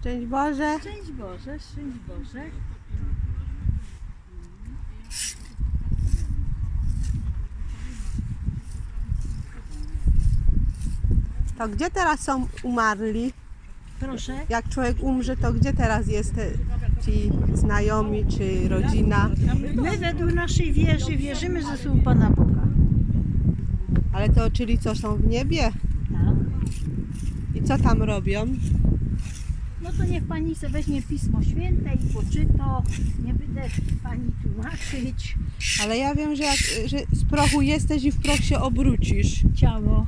Szczęść Boże. Szczęść Boże, szczęść Boże. To gdzie teraz są umarli? Proszę. Jak człowiek umrze, to gdzie teraz jest ci znajomi czy rodzina? My według naszej wierzy wierzymy, że są u Pana Boga. Ale to czyli co są w niebie? Tak. I co tam robią? To niech Pani sobie weźmie Pismo Święte i poczyta. Nie będę Pani tłumaczyć. Ale ja wiem, że, jak, że z prochu jesteś i w proch się obrócisz. Ciało.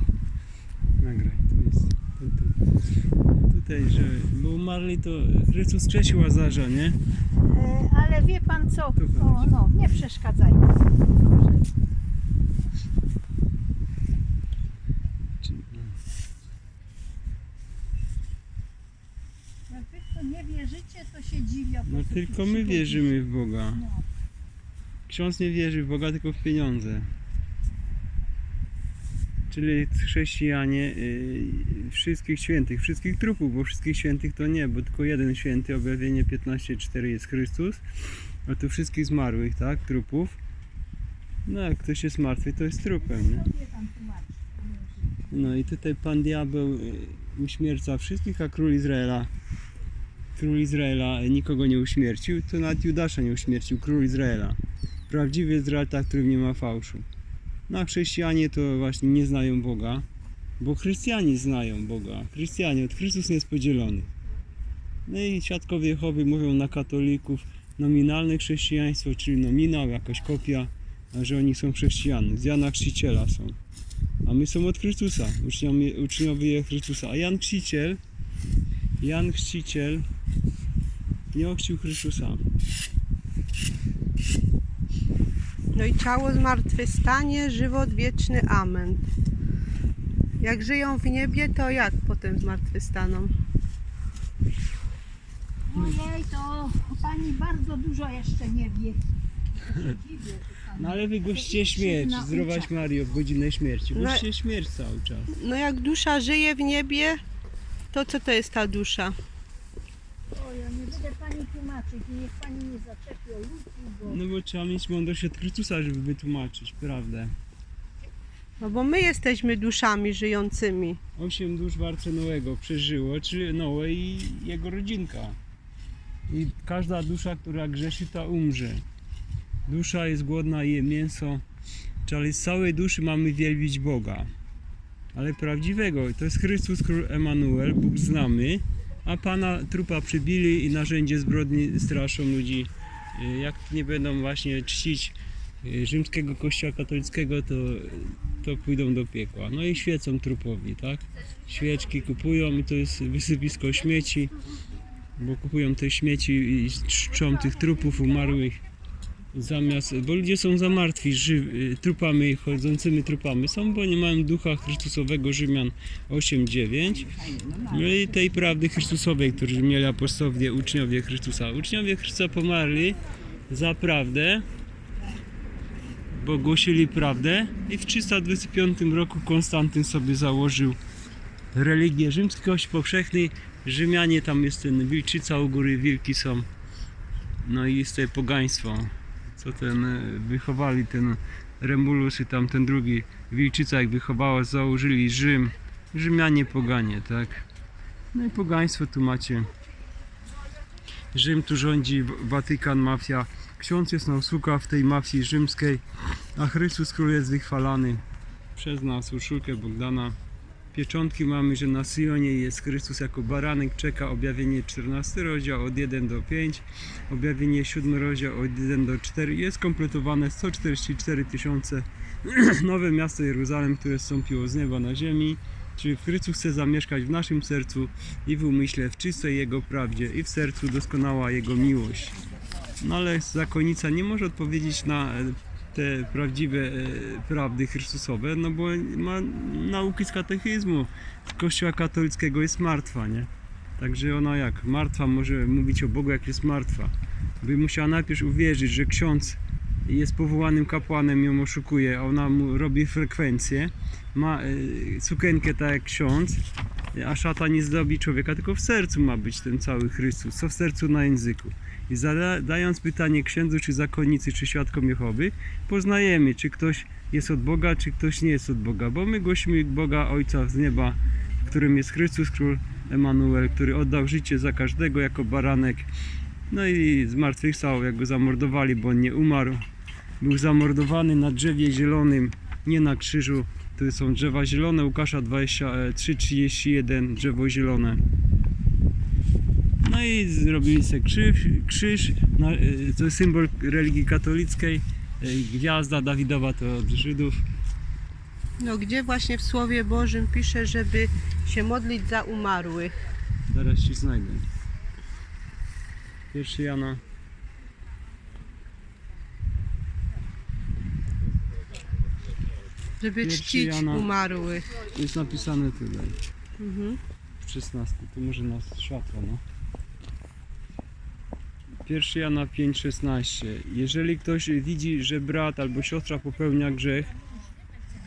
Nagraj, tu jest. Tu, tu. Tutaj, że bo umarli to Chrystus skrzesił Łazarza, nie? E, ale wie Pan co? Tu O, chodź. no, nie przeszkadzajmy. Proszę. Czy- Jak Wy w to nie wierzycie, to się dziwię. po No tylko my wierzymy w Boga. No. Ksiądz nie wierzy w Boga, tylko w pieniądze. Czyli chrześcijanie y, wszystkich świętych, wszystkich trupów, bo wszystkich świętych to nie, bo tylko jeden święty, objawienie 15.4 jest Chrystus, a tu wszystkich zmarłych, tak, trupów. No jak ktoś jest martwy, to jest trupem, nie? Sobie tam tłumaczy. No i tutaj pan diabeł y, uśmierca wszystkich, a król Izraela król Izraela nikogo nie uśmiercił, to nawet Judasza nie uśmiercił, król Izraela. Prawdziwy Izraelita, który nie ma fałszu. No a chrześcijanie to właśnie nie znają Boga, bo chrystianie znają Boga. Chrystianie, od Chrystus nie jest podzielony. No i świadkowie Jehowy mówią na katolików nominalne chrześcijaństwo, czyli nominał, jakaś kopia, że oni są chrześcijanie. Z Jana Chrzciciela są. A my są od Chrystusa, uczniowie, uczniowie Chrystusa. A Jan Chrzciciel, Jan Chrzciciel nie ochrzcił Chrystusa. No i ciało zmartwychwstanie, żywot wieczny. Amen. Jak żyją w niebie, to jak potem zmartwychwstaną? Ojej, to pani bardzo dużo jeszcze nie wie. No ale wy gościcie śmierć, zdrowaś. Mario, w godzinę śmierci. No- Gościcie śmierć cały czas. No jak dusza żyje w niebie, to co to jest ta dusza? Nie będę pani tłumaczyć, niech pani nie zaczepi o ludzi, bo No bo trzeba mieć mądrość od Chrystusa, żeby wytłumaczyć prawdę. No bo my jesteśmy duszami żyjącymi. Osiem dusz w Arce Noego przeżyło, czyli Noe i jego rodzinka. I każda dusza, która grzeszy, ta umrze. Dusza jest głodna, je mięso. Czyli z całej duszy mamy wielbić Boga. Ale prawdziwego, to jest Chrystus Król Emanuel, Bóg znamy, a Pana trupa przybili i narzędzie zbrodni straszą ludzi. Y, Jak nie będą właśnie czcić y, rzymskiego kościoła katolickiego, to, to pójdą do piekła. No i świecą trupowi, tak? Świeczki kupują i to jest wysypisko śmieci, bo kupują te śmieci i czczą tych trupów umarłych. Zamiast, bo ludzie są za martwi ży, trupami, chodzącymi trupami są, bo nie mają ducha Chrystusowego Rzymian 8-9 no i tej prawdy Chrystusowej, którzy mieli apostowie, uczniowie Chrystusa. Uczniowie Chrystusa pomarli za prawdę, bo głosili prawdę i w 325 roku Konstantyn sobie założył religię rzymską, Kościół powszechny. Rzymianie, tam jest ten wilczyca u góry, wilki są. No i jest tutaj pogaństwo, co ten e, wychowali ten Remulus i tam ten drugi wilczyca jak wychowała, założyli Rzym. Rzymianie poganie, tak? No i pogaństwo tu macie. Rzym tu rządzi, Watykan, mafia. Ksiądz jest na w tej mafii rzymskiej, a Chrystus Król jest wychwalany przez nas, urszulkę Bogdana. Pieczątki mamy, że na Sionie jest Chrystus jako baranek, czeka objawienie 14 rozdział od 1 do 5, objawienie 7 rozdział od 1 do 4. Jest kompletowane 144 tysiące nowe miasto Jeruzalem, które zstąpiło z nieba na ziemi. Czyli Chrystus chce zamieszkać w naszym sercu i w umyśle, w czystej Jego prawdzie i w sercu doskonała Jego miłość. No ale zakonnica nie może odpowiedzieć na e, te prawdziwe e, prawdy Chrystusowe, no bo ma nauki z katechizmu. Z Kościoła katolickiego jest martwa, nie? Także ona jak martwa może mówić o Bogu jak jest martwa. By musiała najpierw uwierzyć, że ksiądz jest powołanym kapłanem, ją oszukuje, a ona mu robi frekwencję, ma y, sukienkę tak jak ksiądz a szata nie zdobi człowieka, tylko w sercu ma być ten cały Chrystus, co w sercu na języku. I zadając pytanie księdzu, czy zakonnicy, czy świadkom Jehowy, poznajemy, czy ktoś jest od Boga, czy ktoś nie jest od Boga, bo my głosimy Boga Ojca z nieba, którym jest Chrystus, Król Emanuel, który oddał życie za każdego jako baranek, no i zmartwychwstał, jak go zamordowali, bo on nie umarł. Był zamordowany na drzewie zielonym, nie na krzyżu. Tu są drzewa zielone, Łukasza 23:31, drzewo zielone. No i zrobili sobie krzyż, krzyż na, y, to jest symbol religii katolickiej. Y, Gwiazda Dawidowa to od Żydów. No gdzie właśnie w Słowie Bożym pisze, żeby się modlić za umarłych? Zaraz ci znajdę. Pierwszy Jana. Żeby Pierwszy czcić Jana. umarłych. Jest napisane tutaj. Mhm. w 16. To może nas światło, no. 1 Jana 5,16. Jeżeli ktoś widzi, że brat albo siostra popełnia grzech,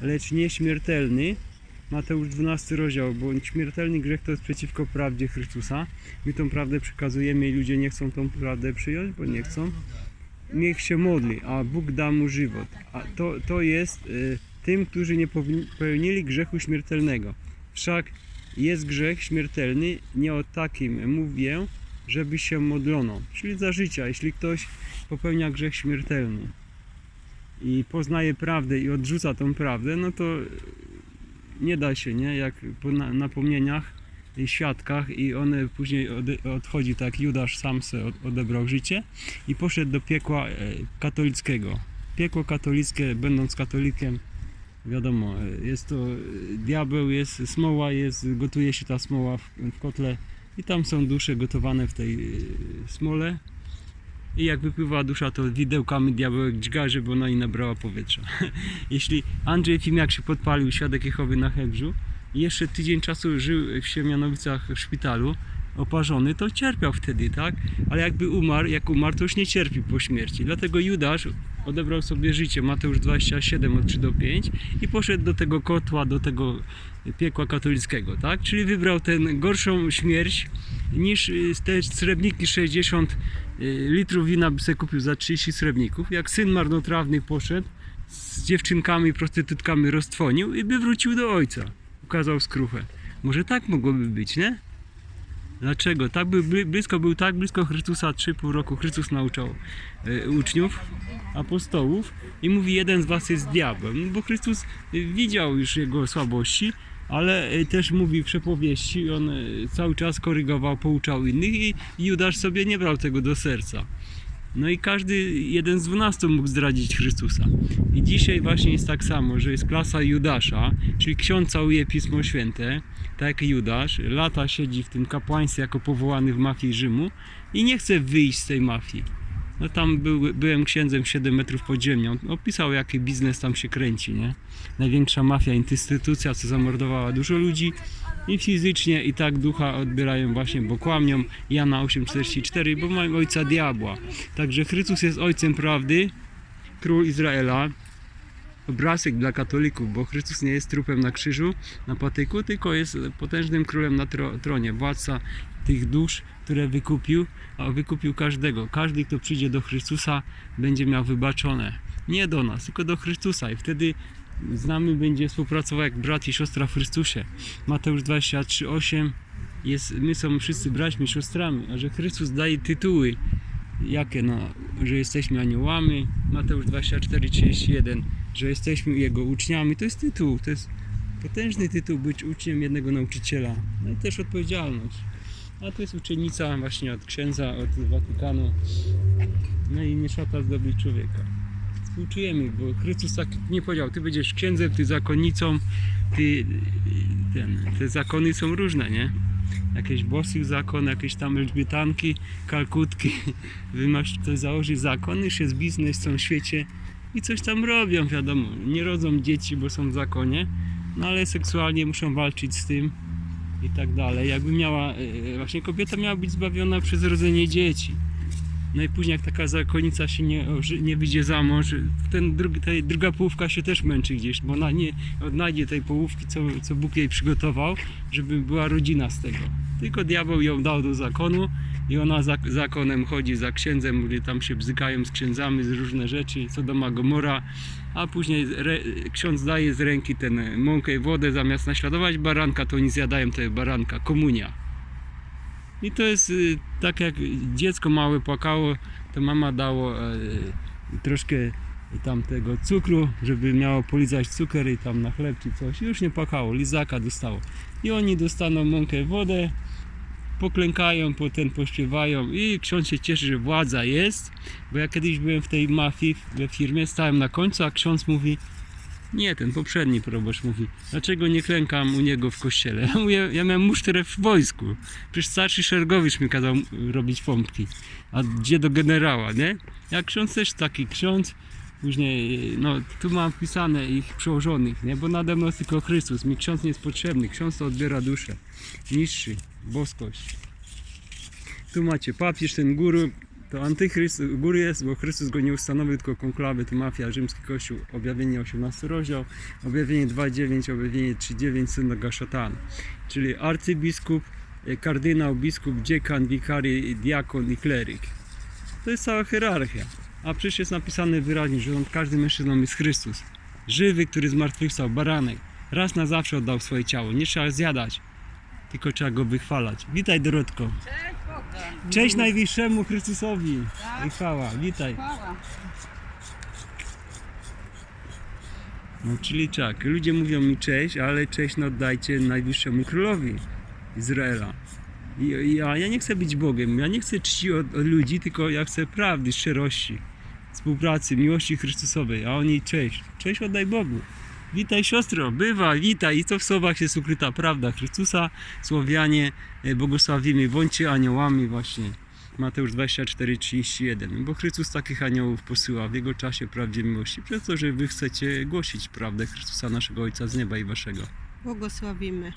lecz nie śmiertelny, Mateusz 12 rozdział, bo śmiertelny grzech to jest przeciwko prawdzie Chrystusa. My tą prawdę przekazujemy i ludzie nie chcą tą prawdę przyjąć, bo nie chcą. Niech się modli, a Bóg da mu żywot. A to, to jest y, tym, którzy nie popełnili grzechu śmiertelnego. Wszak jest grzech śmiertelny, nie o takim mówię, żeby się modlono. Czyli za życia, jeśli ktoś popełnia grzech śmiertelny i poznaje prawdę i odrzuca tą prawdę, no to nie da się, nie? Jak po na- napomnieniach i świadkach i one później odchodzi, tak Judasz sam se od- odebrał życie i poszedł do piekła e, katolickiego. Piekło katolickie, będąc katolikiem, wiadomo, e, jest to e, diabeł, jest smoła, jest, gotuje się ta smoła w, w kotle i tam są dusze gotowane w tej e, smole i jak wypływa dusza, to widełkami diabełek dźga, żeby ona nie nabrała powietrza. Jeśli Andrzej Fimiak się podpalił, świadek Jehowy na Hebrzu i jeszcze tydzień czasu żył w Siemianowicach w szpitalu, oparzony, to cierpiał wtedy, tak? Ale jakby umarł, jak umarł, to już nie cierpi po śmierci. Dlatego Judasz odebrał sobie życie, Mateusz 27 od 3 do 5 i poszedł do tego kotła, do tego piekła katolickiego, tak? Czyli wybrał tę gorszą śmierć niż y, te srebrniki 60 y, litrów wina by sobie kupił za 30 srebrników. Jak syn marnotrawny poszedł z dziewczynkami, prostytutkami roztwonił i by wrócił do ojca. Ukazał skruchę. Może tak mogłoby być, nie? Dlaczego? Tak bli- blisko był tak blisko Chrystusa 3,5 roku. Chrystus nauczał e, uczniów, apostołów i mówi jeden z was jest diabłem, bo Chrystus e, widział już jego słabości, ale e, też mówi w przepowieści, on e, cały czas korygował, pouczał innych i Judasz sobie nie brał tego do serca. No i każdy jeden z dwunastu mógł zdradzić Chrystusa. I dzisiaj właśnie jest tak samo, że jest klasa Judasza, czyli ksiądz całuje Pismo Święte, tak jak Judasz, lata siedzi w tym kapłaństwie jako powołany w mafii Rzymu i nie chce wyjść z tej mafii. No tam był, byłem księdzem 7 metrów pod ziemią. Opisał jaki biznes tam się kręci, nie? Największa mafia, instytucja, co zamordowała dużo ludzi i fizycznie i tak ducha odbierają właśnie, bo kłamią Jana 8,44, bo mają ojca diabła. Także Chrystus jest ojcem prawdy, król Izraela, obrazek dla katolików, bo Chrystus nie jest trupem na krzyżu, na patyku, tylko jest potężnym królem na tro, tronie, władca tych dusz, które wykupił, a wykupił każdego. Każdy, kto przyjdzie do Chrystusa, będzie miał wybaczone. Nie do nas, tylko do Chrystusa i wtedy z nami będzie współpracował jak brat i siostra w Chrystusie. Mateusz 23:8 jest, my są wszyscy braćmi, siostrami, a że Chrystus daje tytuły, jakie no, że jesteśmy aniołami, Mateusz 24:31, że jesteśmy Jego uczniami, to jest tytuł, to jest potężny tytuł być uczniem jednego nauczyciela, no i też odpowiedzialność. A to jest uczennica właśnie od księdza, od Watykanu, no i nie szata zdobyć człowieka. Współczujemy, bo Chrystus tak nie powiedział, ty będziesz księdzem, ty zakonnicą, ty, ten, te zakony są różne, nie? Jakieś bosych zakon, jakieś tam Elżbietanki, Kalkutki. Wy masz, ktoś założy zakon, już jest biznes w całym świecie i coś tam robią, wiadomo. Nie rodzą dzieci, bo są w zakonie, no ale seksualnie muszą walczyć z tym i tak dalej. Jakby miała, e, właśnie kobieta miała być zbawiona przez rodzenie dzieci. No i później jak taka zakonnica się nie, nie wyjdzie za mąż, ten drugi, ta druga połówka się też męczy gdzieś, bo ona nie odnajdzie tej połówki, co, co Bóg jej przygotował, żeby była rodzina z tego. Tylko diabeł ją dał do zakonu i ona za zakonem chodzi za księdzem, gdzie tam się bzykają z księdzami, z różne rzeczy, co do Gomora, a później ksiądz daje z ręki ten mąkę i wodę, zamiast naśladować baranka, to oni zjadają tego baranka, komunia. I to jest y, tak jak dziecko małe płakało, to mama dało e, troszkę tam tego cukru, żeby miało polizać cukier i tam na chleb czy coś. Już nie płakało, lizaka dostało. I oni dostaną mąkę wodę, poklękają, potem pośpiewają i ksiądz się cieszy, że władza jest, bo ja kiedyś byłem w tej mafii we firmie, stałem na końcu, a ksiądz mówi nie, ten poprzedni proboszcz mówi, dlaczego nie klękam u niego w kościele? Ja mówię, ja miałem musztrę w wojsku. Przecież starszy szergowicz mi kazał robić pompki. A gdzie do generała, nie? Jak ksiądz też taki ksiądz, później, no tu mam wpisane ich przełożonych, nie? Bo nade mną jest tylko Chrystus. Mi ksiądz nie jest potrzebny. Ksiądz to odbiera duszę. Niższy, boskość. Tu macie papież, ten guru, to antychryst, góry jest, bo Chrystus go nie ustanowił, tylko konklawy, to mafia, rzymski kościół, objawienie 18 rozdział, objawienie 2.9, objawienie 3.9, synagoga szatan. Czyli arcybiskup, e, kardynał, biskup, dziekan, wikary, diakon i kleryk. To jest cała hierarchia. A przecież jest napisane wyraźnie, że on każdy mężczyzną jest Chrystus. Żywy, który zmartwychwstał, baranek. Raz na zawsze oddał swoje ciało. Nie trzeba zjadać, tylko trzeba go wychwalać. Witaj Dorotko. Cześć Najwyższemu Chrystusowi. I chwała, witaj. No czyli tak, ludzie mówią mi cześć, ale cześć no oddajcie Najwyższemu Królowi Izraela. I, i ja, ja nie chcę być Bogiem, ja nie chcę czci od, od ludzi, tylko ja chcę prawdy, szczerości, współpracy, miłości Chrystusowej, a oni cześć. Cześć oddaj Bogu. Witaj siostro, bywa, witaj. I to w słowach jest ukryta prawda Chrystusa. Słowianie e, błogosławimy, bądźcie aniołami właśnie. Mateusz 24, 31. Bo Chrystus takich aniołów posyła w Jego czasie prawdzie miłości, przez to, że Wy chcecie głosić prawdę Chrystusa, naszego Ojca z nieba i Waszego. Błogosławimy.